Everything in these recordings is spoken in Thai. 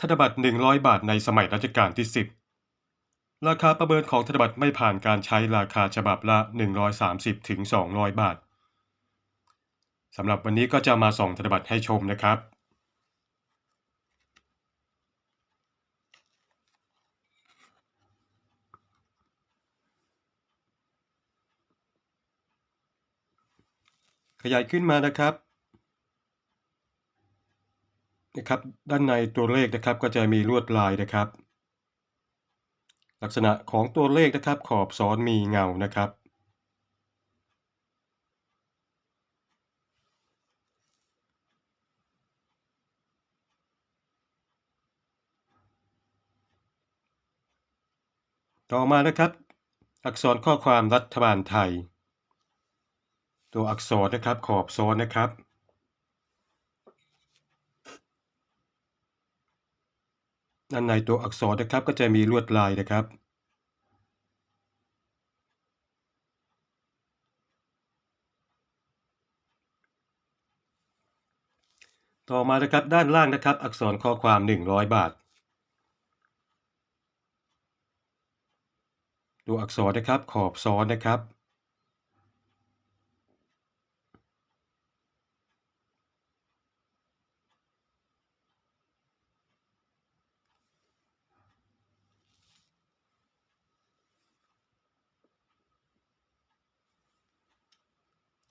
ธนบัตร 100 บาทในสมัยรัชกาลที่ 10 ราคาประเมินของธนบัตรไม่ผ่านการใช้ราคาฉบับละ 130ถึง200 บาทสำหรับวันนี้ก็จะมาส่องธนบัตรให้ชมนะครับ ขยายขึ้นมานะครับ นะครับด้านในตัวเลขนะครับก็จะมีลวดลายนะครับ ลักษณะของตัวเลขนะครับขอบซ้อนมีเงานะครับ ต่อมานะครับ อักษรข้อความรัฐบาลไทย ตัวอักษรนะครับขอบซ้อนนะครับ ด้านในตัวอักษรนะครับก็จะมีลวดลายนะครับ ต่อมานะครับด้านล่างนะครับ อักษรข้อความ 100 บาท ตัวอักษรนะครับขอบซ้อนนะครับ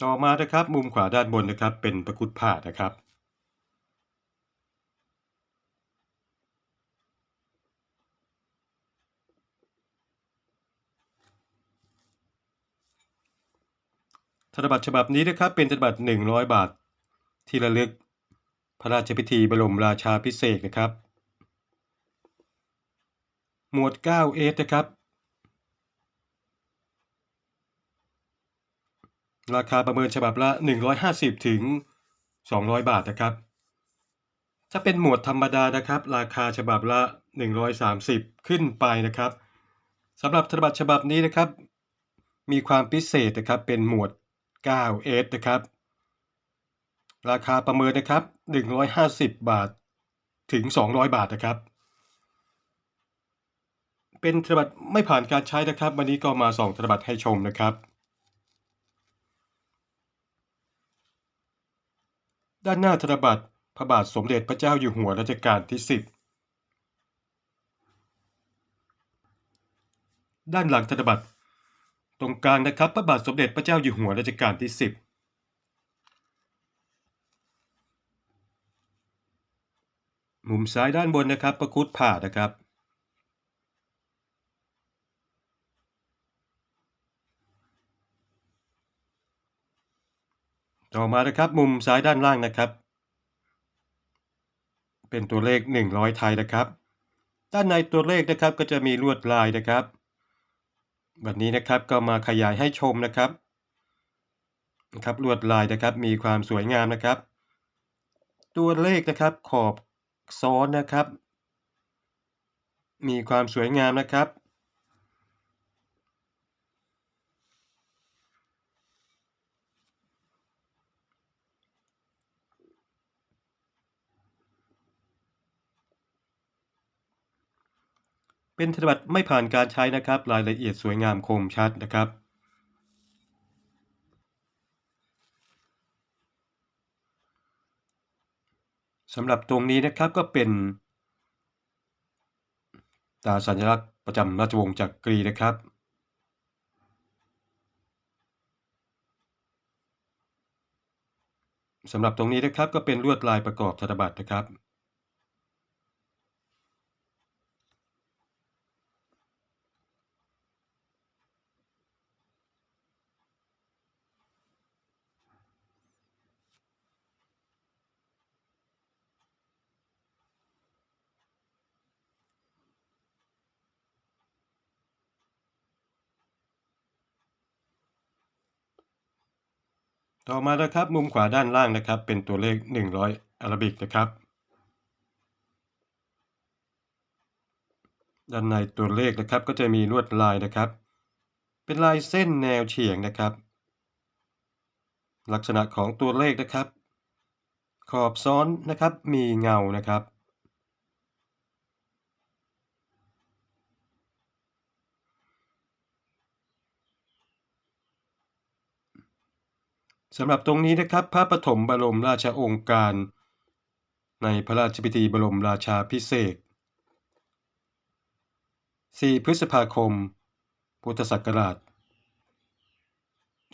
ต่อมานะครับมุมขวาด้านบนนะครับ เป็นประคุดผ่านะครับ ธนบัตรฉบับนี้นะครับ เป็นธนบัตร100 บาท ที่ระลึกพระราชพิธีบรมราชาพิเศษนะครับ หมวด9เอสนะครับ ราคาประเมินฉบับละ 150 ถึง 200 บาทนะครับ ถ้าเป็นหมวดธรรมดานะครับ ราคาฉบับละ 130 ขึ้นไปนะครับสำหรับธนบัตรฉบับนี้นะครับ มีความพิเศษนะครับเป็นหมวด9เอสนะครับ ราคาประเมินนะครับ 150 บาทถึง 200 บาทนะครับ เป็นธนบัตรไม่ผ่านการใช้นะครับ วันนี้ก็มาส่องธนบัตรให้ชมนะครับ ด้านหน้าธนบัตรพระบาทสมเด็จพระเจ้าอยู่หัวรัชกาลที่ 10 ด้านหลังธนบัตรตรงกลางนะครับพระบาทสมเด็จพระเจ้าอยู่หัวรัชกาลที่ 10มุมซ้ายด้านบนนะครับ ประคุดผ่านะครับ ต่อมานะครับมุมซ้ายด้านล่างนะครับ เป็นตัวเลข 100 ไทยนะครับ ด้านในตัวเลขนะครับก็จะมีลวดลายนะครับแบบนี้นะครับก็มาขยายให้ชมนะครับนะครับลวดลายนะครับมีความสวยงามนะครับ ตัวเลขนะครับขอบซ้อนนะครับ มีความสวยงามนะครับ เป็นธนบัตรไม่ผ่านการใช้นะครับ รายละเอียดสวยงามคมชัดนะครับ สำหรับตรงนี้นะครับก็เป็นตาสัญลักษณ์ประจำราชวงศ์จักรีนะครับสำหรับตรงนี้นะครับก็เป็นลวดลายประกอบธนบัตรนะครับ ต่อมานะครับมุมขวาด้านล่างนะครับ เป็นตัวเลข 100อารบิกนะครับ ด้านในตัวเลขนะครับก็จะมีลวดลายนะครับ เป็นลายเส้นแนวเฉียงนะครับ ลักษณะของตัวเลขนะครับ ขอบซ้อนนะครับมีเงานะครับ สำหรับตรงนี้นะครับพระปฐมบรมราชาองค์การ ในพระราชพิธีบรมราชาพิเศษ4 พฤษภาคม พุทธศักราช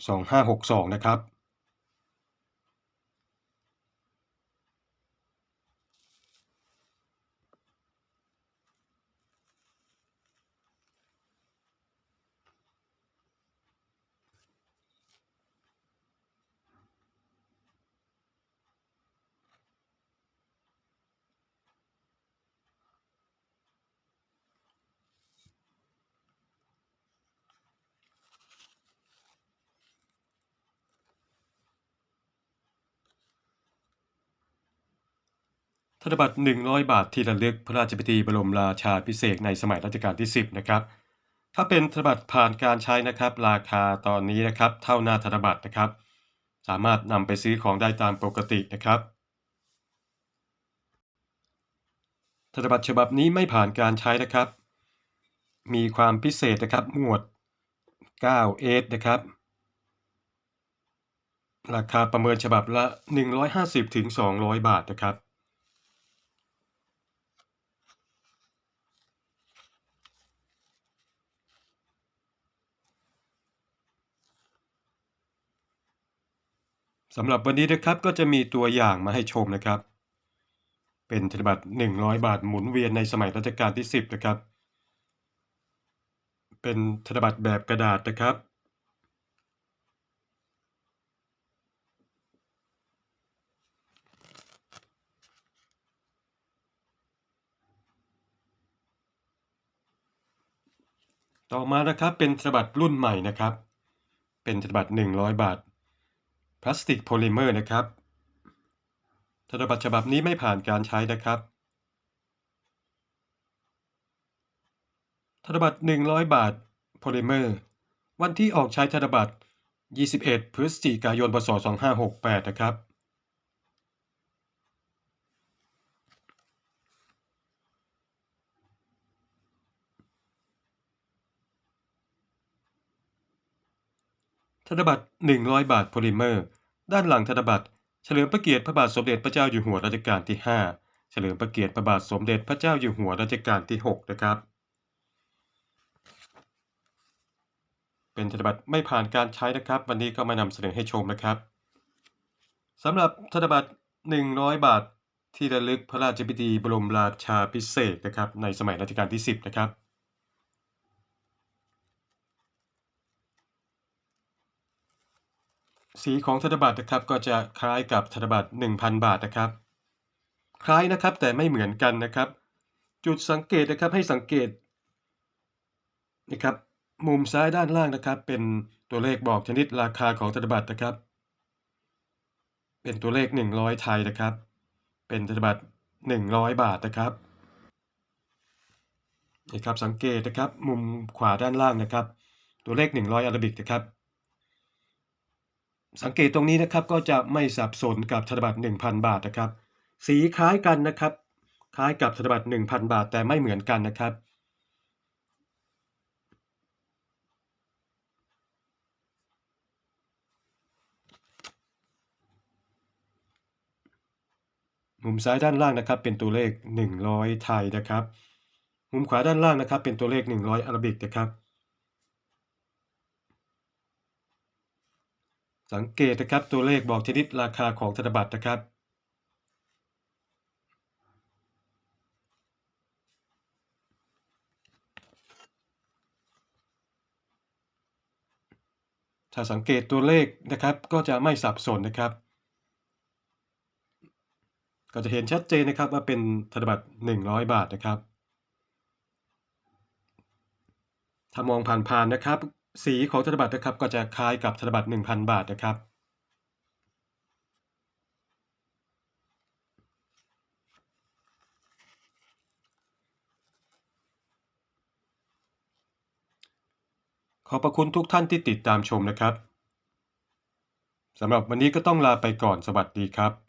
2562 นะครับ ธนบัตร 100 บาทที่ระลึกพระราชพิธีบรมราชาพิเศษในสมัยรัชกาลที่ 10 นะครับ ถ้าเป็นธนบัตรผ่านการใช้นะครับ ราคาตอนนี้นะครับ เท่าหน้าธนบัตรนะครับ สามารถนำไปซื้อของได้ตามปกตินะครับ ธนบัตรฉบับนี้ไม่ผ่านการใช้นะครับ มีความพิเศษนะครับหมวด 9 s นะครับ ราคาประเมินฉบับละ 150-200 บาทนะครับ สำหรับวันนี้นะครับก็จะมีตัวอย่างมาให้ชมนะครับ เป็นธนบัตร100 บาทหมุนเวียนในสมัยรัชกาลที่ 10 นะครับ เป็นธนบัตรแบบกระดาษนะครับ ต่อมานะครับเป็นธนบัตรรุ่นใหม่นะครับ เป็นธนบัตร100 บาท พลาสติกโพลิเมอร์นะครับ ธนบัตรฉบับนี้ไม่ผ่านการใช้นะครับ ธนบัตร100 บาทโพลิเมอร์ วันที่ออกใช้ธนบัตร21 พฤศจิกายน พศ 2568 นะครับ ธนบัตร 100 บาทโพลิเมอร์ ด้านหลังธนบัตร เฉลิมพระเกียรติพระบาทสมเด็จพระเจ้าอยู่หัวรัชกาลที่ 5 เฉลิมพระเกียรติพระบาทสมเด็จพระเจ้าอยู่หัวรัชกาลที่ 6 นะครับ เป็นธนบัตรไม่ผ่านการใช้นะครับ วันนี้ก็มานำเสนอให้ชมนะครับสำหรับธนบัตร 100 บาทที่ระลึกพระราชพิธีบรมราชาพิเศษนะครับในสมัยรัชกาลที่ 10 นะครับ สีของธนบัตรนะครับก็จะคล้ายกับธนบัตร1,000 บาทนะครับ คล้ายนะครับแต่ไม่เหมือนกันนะครับ จุดสังเกตนะครับให้สังเกตนะครับมุมซ้ายด้านล่างนะครับ เป็นตัวเลขบอกชนิดราคาของธนบัตรนะครับ เป็นตัวเลข 100 ไทยนะครับ เป็นธนบัตร100 บาทนะครับนี่ครับสังเกตนะครับมุมขวาด้านล่างนะครับ ตัวเลข 100อาราบิกนะครับ สังเกตตรงนี้นะครับก็จะไม่สับสนกับธนบัตร1,000 บาทนะครับ สีคล้ายกันนะครับ คล้ายกับธนบัตร1,000 บาทแต่ไม่เหมือนกันนะครับมุมซ้ายด้านล่างนะครับเป็นตัวเลข 100 ไทยนะครับ มุมขวาด้านล่างนะครับเป็นตัวเลข 100 อาราบิกนะครับ สังเกตนะครับตัวเลขบอกชนิดราคาของธนบัตรนะครับ ถ้าสังเกตตัวเลขนะครับก็จะไม่สับสนนะครับ ก็จะเห็นชัดเจนนะครับว่าเป็นธนบัตร 100 บาทนะครับ ถ้ามองผ่านๆนะครับ สีของธนบัตรนะครับก็จะคล้ายกับธนบัตร1,000 บาทนะครับ ขอบพระคุณทุกท่านที่ติดตามชมนะครับสำหรับวันนี้ก็ต้องลาไปก่อนสวัสดีครับ